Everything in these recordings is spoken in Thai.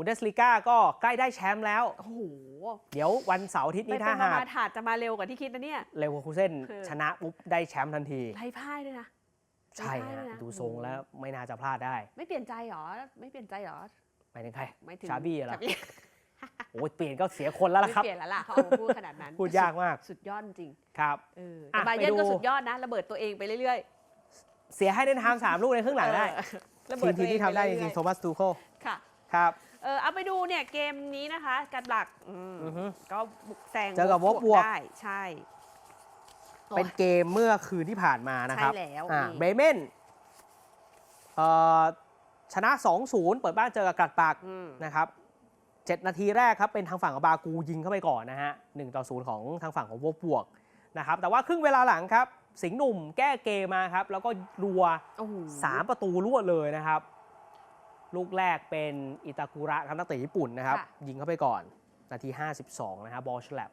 บุนเดสลีกาก็ใกล้ได้แชมป์แล้ว โอ้โห เดี๋ยววันเสาร์อาทิตย์ไปนี้ไปถ้าหากมาๆถาดจะมาเร็วกว่าที่คิดนะเนี่ย เลเวอร์คูเซนคือชนะปุ๊บได้แชมป์ทันทีไร้พ่ายด้วยนะ ใช่ไร้พ่ายฮะด้วยนะดูทรงแล้วไม่น่าจะพลาดได้ ไม่เปลี่ยนใจเหรอ ไม่เปลี่ยนใจเหรอหมายถึงใครหมายถึงชาบี้เหรอชบี้โอ้ยเปลี่ยนก็เสียคนแล้วล่ะไม่ครับ เปลี่ยนแล้วล่ะเขาเอามาพูดขนาดนั้นพูดยากมาก สุดยอดจริง ครับเอออะแต่บาเยิร์นไปดูก็สุดยอดนะ ระเบิดตัวเองไปเรื่อยเสียให้เดนฮามสามลูกในครึ่งๆหลังได้เออระทีเบิมดทีตัวมเองที่ทำได้จปริเองๆโทมัสตูโคๆค่ะ ครับ เออเอาไปดูเนี่ยเกมนี้นะคะกัดหลักอืมอือฮึก็บุกแซงเจอกับว Wolfsburg ได้ใช่ เป็นเกมเมื่อคืนที่ผ่านมานะครับใช่แล้วอ่านี่ เบรเมนเอ่อชนะ 2-0 เปิดบ้านเจอกับกลัดปากอืมนะครับ 7 นาทีแรกครับเป็นทางฝั่งของบากูยิงเข้าไปก่อนนะฮะ1ต่อ0ของทางฝั่งของวบวกนะครับ แต่ว่าครึ่งเวลาหลังครับ สิงห์หนุ่มแก้เกมมาครับ แล้วก็รัว โอ้โห3 ประตูรวดเลยนะครับ ลูกแรกเป็นอิตากุระครับนักเตะญี่ปุ่นนะครับ ค่ะ ยิงเข้าไปก่อน นาที 52 นะครับบอลฉลับ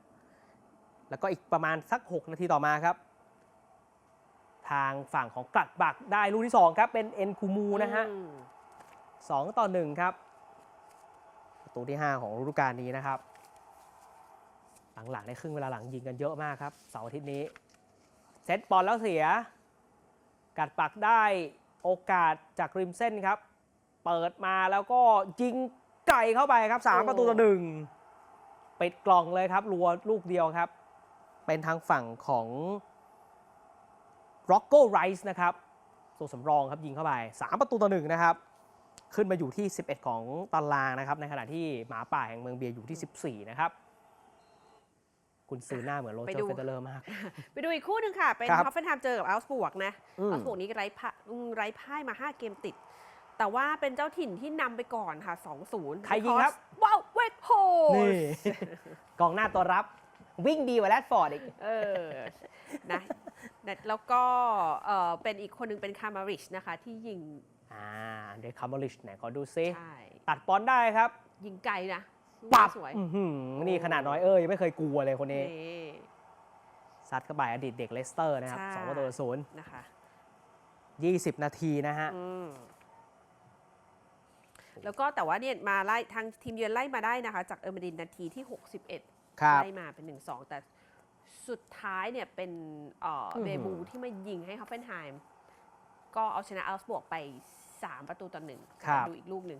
แล้วก็อีกประมาณสัก 6 นาทีต่อมาครับ ทางฝั่งของกลัดบักได้ลูกที่ 2 ครับ เป็นเอ็นคูมูนะฮะ อืม2ต่อ1ครับ ประตูที่ 5 ของฤดูกาลนี้นะครับ หลังๆในครึ่งเวลาหลังยิงกันเยอะมากครับเสาร์อาทิตย์นี้ เซตบอลแล้วเสีย กัดปักได้โอกาสจากริมเส้นครับ เปิดมาแล้วก็ยิงไก่เข้าไปครับ3โอ้ประตูต่อหนึ่งปิดกล่องเลยครับรัวลูกเดียวครับ เป็นทางฝั่งของ r o c c o Rice นะครับตัวสำรองครับยิงเข้าไป 3 ประตูต่อหนึ่งนะครับ ขึ้นมาอยู่ที่ 11 ของตารางนะครับ ในขณะที่หมาป่าแห่งเมืองเบียร์อยู่ที่ 14 นะครับ คุณซื้อหน้าเหมือนโรไปเจอดูร์เฟเดเลอร์มาก ไปดูอีกคู่หนึ่งค่ะ เป็นครับฮอฟเฟนไฮม์เจอกับอัลส์บวกนะอืมอัลส์บวกนี้ไร้พ่ายอืมไร้พ่ายมา 5 เกมติด แต่ว่าเป็นเจ้าถิ่นที่นำไปก่อนค่ะ 2-0ใครยิงครับ ว้าวเวกโฮนี่ กองหน้าตัวรับ วิ่งดีกว่าแรดฟอร์ดอีก เออ นะนะแล้วก็เออเป็นอีกคนหนึงเป็นคามาริชนะคะ ที่ยิง อ่าเดคาร์บอลิชไหนขอดูซิ ใช่ ตัดบอลได้ครับยิงไกลนะปับสวยอื้อหือนี่ขนาดน้อยเอ้ยยังไม่เคยกลัวเลยคนนี้ นี่ ซัดเข้าไปอดีตเด็กเลสเตอร์นะครับใช่ สองประตูต่อศูนย์นะคะยี่สิบนาทีนะฮะ อืม แล้วก็แต่ว่าเนี่ยมาไล่ทางทีมเยือนไล่มาได้นะคะ จากเออร์มาดินนาทีที่ 61 ครับ ไล่มาเป็น 1-2 แต่สุดท้ายเนี่ยเป็นเอ่ออื้อหือ เบบูที่มายิงให้ฮอฟเฟนไฮม์ก็เอาชนะอัลส์บวกไป 3 ประตูต่อหนึ่งดูอีกลูกหนึ่ง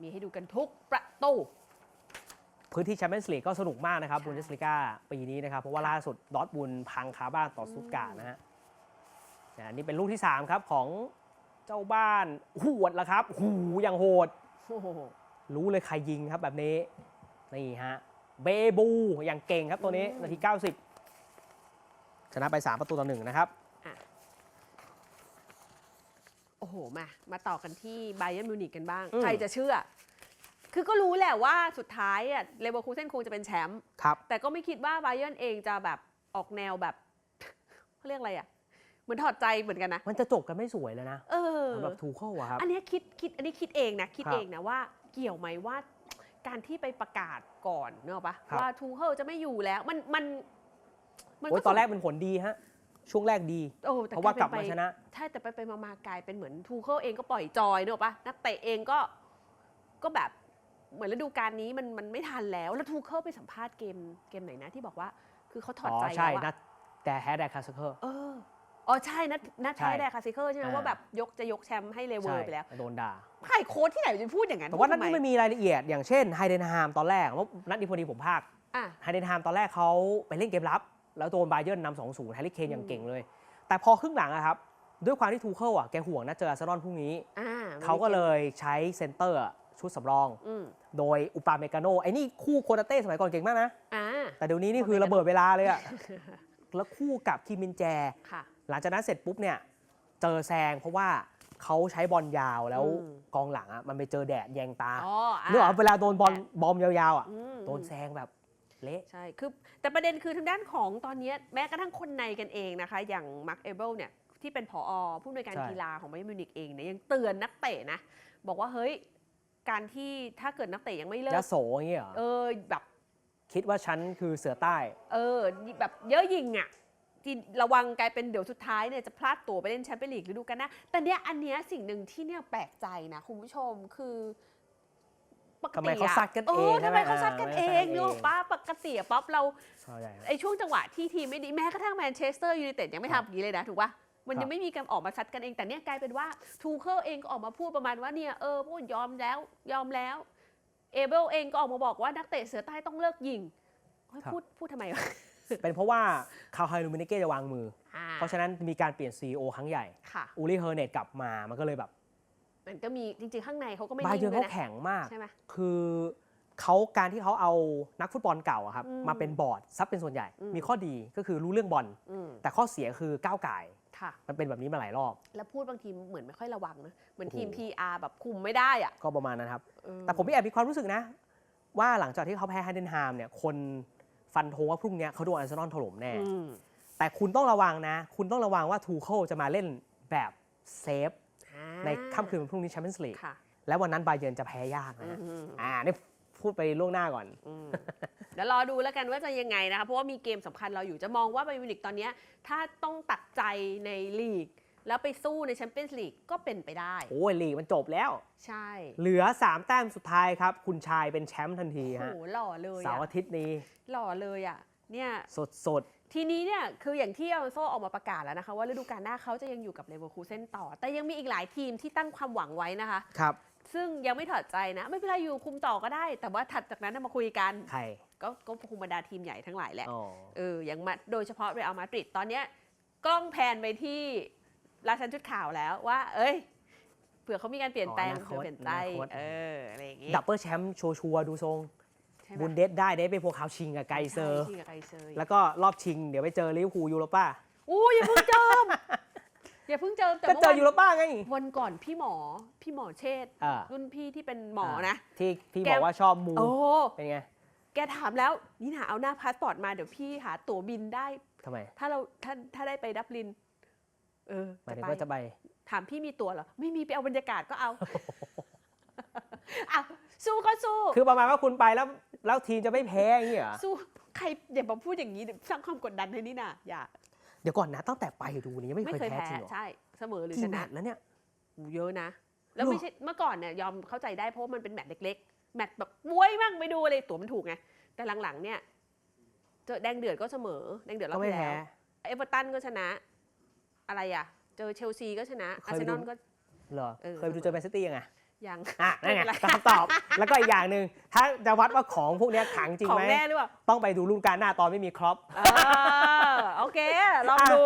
มีให้ดูกันทุกประตู พื้นที่แชมเปี้ยนส์ลีกก็สนุกมากนะครับใช่ บุนเดสลีกาปีนี้นะครับ เพราะว่าล่าสุดดอร์ทบุนพังคาบ้านต่อสตุตการ์ดนะฮะอ่านี่เป็นลูกที่ 3 ครับ ของ เจ้าบ้านหวดแล้วครับ หูอย่างโหดโอ้โหรู้เลยใครยิงครับแบบนี้ นี่ฮะ เบบูอย่างเก่งครับตัวนี้อืมนาที 90 ชนะไป 3 ประตูต่อหนึ่งนะครับโอ้โห มา มาต่อกันที่ไบเ e นมิวนิกกันบ้างอืมใครจะเชื่อ คือก็รู้แหละว่าสุดท้ายอะเลเวอร์คูเซนคงจะเป็นแชมป์ครับแต่ก็ไม่คิดว่าไบเ e นเองจะแบบออกแนวแบบเขาเรียกอะไรอะเห มือนถอดใจเหมือนกันนะ มันจะจบกันไม่สวยเลยนะเออสำหรับทูเข้าอะครับอันเนี้ยคิดคิดอันนี้คิดเองนะคิดครับเองนะว่าเกี่ยวไหมว่า การที่ไปประกาศก่อนเนกอะปะครับว่าทูเคิลจะไม่อยู่แล้ว มันมันมันโอ้ยก็ตอนแรกเป็นผลดีฮะช่วงแรกดีโอ้แต่เพราะว่ากลลัยบเป็มาไปชนะ ใช่แต่ไปไปมากลายเป็นเหมือนทูเคิลเองก็ปล่อยจอยเนกอะปะนักเตะเองก็ก็แบบเหมือนฤดูกาลนี้มันมันไม่ทันแล้ว แล้วทูเคิลไปสัมภาษณ์เกมเกมไหนนะที่บอกว่า คือเขาถอดอ๋อใจใช่แล้วนัอะดแต่แฮดแดกคาสเคิลเออ อ๋อใช่นัดนัดใช่แท้แดคาซิเคิลใช่ไหมอ่า ว่าแบบยกจะยกแชมป์ให้เลเวอใช่ร์ไปแล้วโดนด่า ใครโค้ชที่ไหนจะพูดอย่างนั้นแต่ว่านัดพูนี้ทำมันมีรายละเอียดอย่างเช่นไฮเดนฮามตอนแรกว่านัดนี้พอดีผมพากอะ ไฮเดนฮามตอนแรกเขาไปเล่นเกมรับ แล้วโดนไบเยิร์นนำสองศูนย์แฮร์รี่เคนอย่างอืมเก่งเลย แต่พอครึ่งหลังอะครับ ด้วยความที่ทูเคิลอะแกห่วงนะเจออาร์เซนอลพรุ่งนี้ อ่าเขาก็เลยใช้เซนเตอร์อะชุดสำรอง อืมโดยอุปาเมกาโนไอ้นี่คู่โคนาเต้สมัยก่อนเก่งมากนะ อ่า แต่เดี๋ยวนี้นี่คือระเบิดเวลาเลยอะ แล้วคู่กับคิมมินแจ ค่ะ หลังจากนั้นเสร็จปุ๊บเนี่ยเจอแซงเพราะว่าเขาใช้บอลยาวแล้วอืมกองหลังอะมันไปเจอแดดแยงตาอ๋ออะเนื่ออกเวลาโดนบอลบอมยาวๆอะอืมโดนแซงแบบเละใช่คือแต่ประเด็นคือทางด้านของตอนเนี้ยแม้กระทั่งคนในกันเองนะคะ อย่างมาร์คเอเบิลเนี่ยที่เป็นผอผู้อำนวยการใช่กีฬาของไบเ e นมิวนิกเองเนี่ยยังเตือนนักเตะนะ บอกว่าเฮ้ยการที่ถ้าเกิดนักเตะยังไม่เลิยะกโสอย่างเงี้ยเหรอเออแบบ คิดว่าฉันคือเสือใต้ เออแบบเยอะยิงอะ ที่ระวังกลายเป็นเดี๋ยวสุดท้ายเนี่ยจะพลาดตัวไปเล่นแชมเปี้ยนลีกฤดูกาลหน้าแต่เนี้ยอันเนี้ยสิ่งหนึ่งที่เนี่ยแปลกใจนะคุณผู้ชมคือปกติทำไมเขาอะซัดกันเองทำไมเขาใช่ไหมซัดกันเองอ่านึกออกป้าปกติอะป๊อปเราใช่ครับไอช่วงจังหวะที่ทีมไม่ดีแม้กระทั่งแมนเชสเตอร์ยูไนเต็ดยังไม่ครับทำอย่างนี้เลยนะถูกปะมันครัยับงไม่มีการออกมาซัดกันเองแต่เนี่ยกลายเป็นว่าทูเคิลเองก็ออกมาพูดประมาณว่าเนี่ยเออพวกยอมแล้วยอมแล้วเอเบลเองก็ออกมาบอกว่านักเตะเสือใต้ต้องเลิกยิงเฮ้ยพูดพูดทำไมวะ เป็นเพราะว่าคาร์ไฮลูมิเนเก้จะวางมือ อ่าเพราะฉะนั้นมีการเปลี่ยน CEO ครั้งใหญ่ค่ะ อูริเฮอร์เนตกลับมามันก็เลยแบบมันก็มีจริงๆ ข้างในเขาก็ไม่บานิ่งเยิร์นด้วยเขานะแข็งมาก ใช่ไหม คือเขาการที่เขาเอานักฟุตบอลเก่าอะครับอืมมาเป็นบอร์ดซับเป็นส่วนใหญ่ อืม มีข้อดีก็คือรู้เรื่องบอลอืมแต่ข้อเสียคือก้าวไก่ายค่ะ มันเป็นแบบนี้มาหลายรอบ แล้วพูดบางทีเหมือนไม่ค่อยระวังนะ เหมือนโอ้โหทีม PR แบบคุมไม่ได้อะก็ประมาณนั้นครับ เออแต่ผมมีแอบมีความรู้สึกนะ ว่าหลังจากที่เขาแพ้ไฮเดนฮามเนี่ยคน ฟันธงว่าพรุ่งเนี้ยเขาโดนอาร์เซนอลถล่มแน่อืมแต่คุณต้องระวังนะ คุณต้องระวังว่าทูเคิลจะมาเล่นแบบเซฟอ่าในค่ำคืนวันพรุ่งนี้แชมเปี้ยนส์ลีกค่ะและวันนั้นบาเยิร์นจะแพ้ยากนะอืฮะมอ่านี่พูดไปล่วงหน้าก่อนอืมเดี๋ยวรอดูแล้วกันว่าจะยังไงนะคะ เพราะว่ามีเกมสำคัญเราอยู่จะมองว่าไบรนมิวนิกตอนเนี้ยถ้าต้องตัดใจในลีก แล้วไปสู้ในแชมเปี้ยนส์ลีกก็เป็นไปได้ โอ้ยลีกมันจบแล้ว ใช่เหลือ 3 แต้มสุดท้ายครับ คุณชายเป็นแชมป์ทันทีโอ้ฮะโหหล่อเลยเสาร์อะอาทิตย์นี้หล่อเลยอะเนี่ย สดสดทีนี้เนี่ยคืออย่างที่อัลโซออกมาประกาศแล้วนะคะ ว่าฤดูกาลหน้าเขาจะยังอยู่กับเลเวอร์คูเซนต่อ แต่ยังมีอีกหลายทีมที่ตั้งความหวังไว้นะคะ ๆครับ ซึ่งยังไม่ถอดใจนะ ไม่เป็นไรอยู่คุมต่อก็ได้ แต่ว่าถัดจากนั้นนะมาคุยกัน ใครก็ก็คุมบรรดาทีมใหญ่ทั้งหลายแหละ อ๋อ เอออย่างมาโดยเฉพาะเรอัลมาดริดตอนเนี้ยกล้องแพนไปที่ ราชันชุดข่าวแล้วว่า เอ้ย เผื่อเขามีการเปลี่ยนแปลงอ๋ออนาคตเผื่อเปลี่ยนใจอนาคต เอออะไรอย่างงี้ดับเบิลแชมป์ชัวร์ๆดูทรง ใช่ไหมบุนเดสได้ได้ไปพวกเขาชิงกับไกเซอร์ ใช่ที่กับไกเซอร์แล้วก็รอบชิงเดี๋ยวไปเจอลิเวอร์พูลยูโรป้าอู้อย่าเพิ่งเจิม อย่าเพิ่งเจิมแต่ก็เมื่อเจอวันยูโรป้าไงวันก่อนพี่หมอพี่หมอเชษฐ์อ่ารุ่นพี่ที่เป็นหมอนะ ที่พี่แก บอกว่าชอบมูโอ้เป็นไงแกถามแล้วนี่นะเอาหน้าพาสปอร์ตมาเดี๋ยวพี่หาตั๋วบินได้ ทำไม ถ้าเราถ้าถ้าได้ไปดับลิน เออหมายถึงจะไปว่าจะไป ถามพี่มีตั๋วเหรอ ไม่มีไปเอาบรรยากาศก็เอาอะสู้ก็สู้ คือประมาณว่าคุณไปแล้ว แล้วทีมจะไม่แพ้อย่างนี้เหรอสู้ใครอย่ามาพูดอย่างนี้เดี๋ยวสร้างความกดดันให้นี่นะอย่าเดี๋ยวก่อนนะตั้งแต่ไปดูนี่ยังไม่ไม่เคยเคยแพ้แพ้จริงเหรอใช่เสมอหรือกี่ชแมนะตช์แล้วเนี่ยโอ้เยอะนะ แล้วเหรอไม่ใช่เมื่อก่อนเนี่ยยอมเข้าใจได้เพราะว่ามันเป็นแมตช์เล็กๆ แมตช์แบบบวยบ้างไปดูอะไรตั๋วมันถูกไงแต่หลังๆเนี่ยเจอแดงเดือดก็เสมอแดงเดือดรอก็บไม่ที่แล้แพ้วเอเวอร์ตันก็ชนะ อะไรอะ เจอเชลซีก็ชนะเคอาร์ยเซไปดู นอลก็ เหรอเออ เคยไปดูเจอแมนซิตี้ยังไงยังอะนั่นไงไม่เป็นไรคำตอบ แล้วก็อีกอย่างหนึ่งถ้าจะวัดว่าของพวกเนี้ยขังจริงของไหมแน่หรือเปล่าต้องไปดูรุ่นการหน้าตอนไม่มีครอป เออโอเค ลองดู